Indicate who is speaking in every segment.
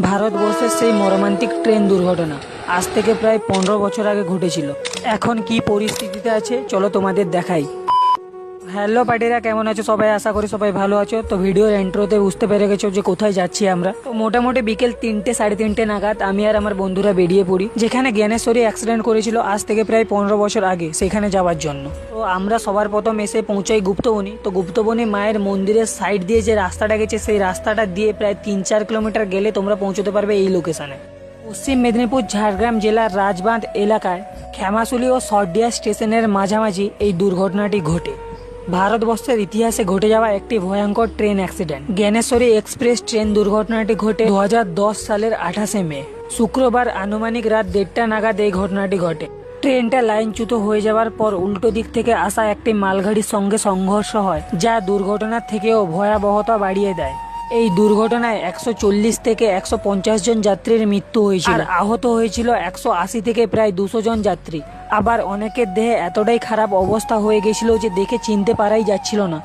Speaker 1: ভারতবর্ষের সেই মর্মান্তিক ট্রেন দুর্ঘটনা। আজ থেকে প্রায় পনেরো বছর আগে ঘটেছিল। এখন কি পরিস্থিতিতে আছে, চলো তোমাদের দেখাই। হ্যালো পার্টিরা, কেমন আছো? সবাই আশা করি সবাই ভালো আছো। তো ভিডিওর এন্ট্রোতে বুঝতে পেরে গেছো যে কোথায় যাচ্ছি আমরা। তো মোটামুটি বিকেল তিনটে, সাড়ে তিনটে নাগাদ আমি আর আমার বন্ধুরা বেরিয়ে পড়ি, যেখানে জ্ঞানেশ্বরী অ্যাক্সিডেন্ট করেছিল আজ থেকে প্রায় পনেরো বছর আগে, সেখানে যাওয়ার জন্য। তো আমরা সবার প্রথম এসে পৌঁছাই গুপ্তবনি। তো গুপ্তবনি মায়ের মন্দিরের সাইড দিয়ে যে রাস্তাটা গেছে, সেই রাস্তাটা দিয়ে প্রায় তিন চার কিলোমিটার গেলে তোমরা পৌঁছতে পারবে এই লোকেশনে পশ্চিম মেদিনীপুর, ঝাড়গ্রাম জেলার রাজবাঁধ এলাকায় ক্ষেমাশুলি ও সর্ডিয়া স্টেশনের মাঝামাঝি এই দুর্ঘটনাটি ঘটে। ভারতবর্ষের ইতিহাসে ঘটে যাওয়া একটি ভয়ঙ্কর train accident. Gyaneshwari express train দুর্ঘটনাটি ঘটে দু হাজার দশ সালের আঠাশে মে। শুক্রবার আনুমানিক রাত দেড়টা নাগাদ এই ঘটনাটি ঘটে। ট্রেনটা লাইনচ্যুত হয়ে যাওয়ার পর উল্টো দিক থেকে আসা একটি মালগাড়ির সঙ্গে সংঘর্ষ হয়, যা দুর্ঘটনার থেকেও ভয়াবহতা বাড়িয়ে দেয়। এই দুর্ঘটনায় একশো চল্লিশ থেকে একশো পঞ্চাশ জন যাত্রীর মৃত্যু হয়েছিল। আর আহত হয়েছিল একশো আশি থেকে প্রায় দুশো জন যাত্রী। আবার অনেকের দেহে এতটাই খারাপ অবস্থা হয়ে গেছিল যে দেখে চিনতে পারাই যাচ্ছিল না।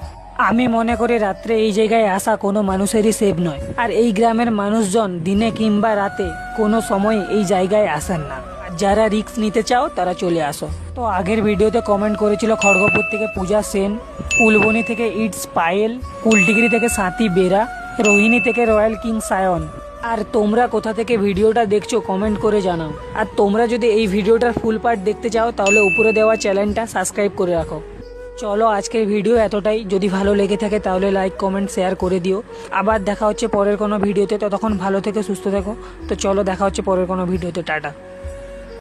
Speaker 1: আমি মনে করি রাত্রে এই জায়গায় আসা কোনো মানুষেরই সেভ নয়। আর এই গ্রামের মানুষজন দিনে কিংবা রাতে কোনো সময় এই জায়গায় আসেন না। যারা রিস্ক নিতে চাও, তারা চলে আসো। তো আগের ভিডিওতে কমেন্ট করেছিল খড়গপুর থেকে পূজা সেন কুলবনি থেকে ইটস পায়েল কুলটিগিরি থেকে সাথী বেরা রোহিণী থেকে রয়্যাল কিং সায়ন। আর তোমরা কোথা থেকে ভিডিওটা দেখছ কমেন্ট করে জানাও। আর তোমরা যদি এই ভিডিওটার ফুল পার্ট দেখতে চাও, তাহলে উপরে দেওয়া চ্যানেলটা সাবস্ক্রাইব করে রাখো। চলো আজকের ভিডিও এতটাই। যদি ভালো লেগে থাকে, তাহলে লাইক, কমেন্ট, শেয়ার করে দিও। আবার দেখা হচ্ছে পরের কোনো ভিডিওতে। ততক্ষণ ভালো থেকে, সুস্থ থেকো। তো চলো দেখা হচ্ছে পরের কোনো ভিডিওতে। টাটা।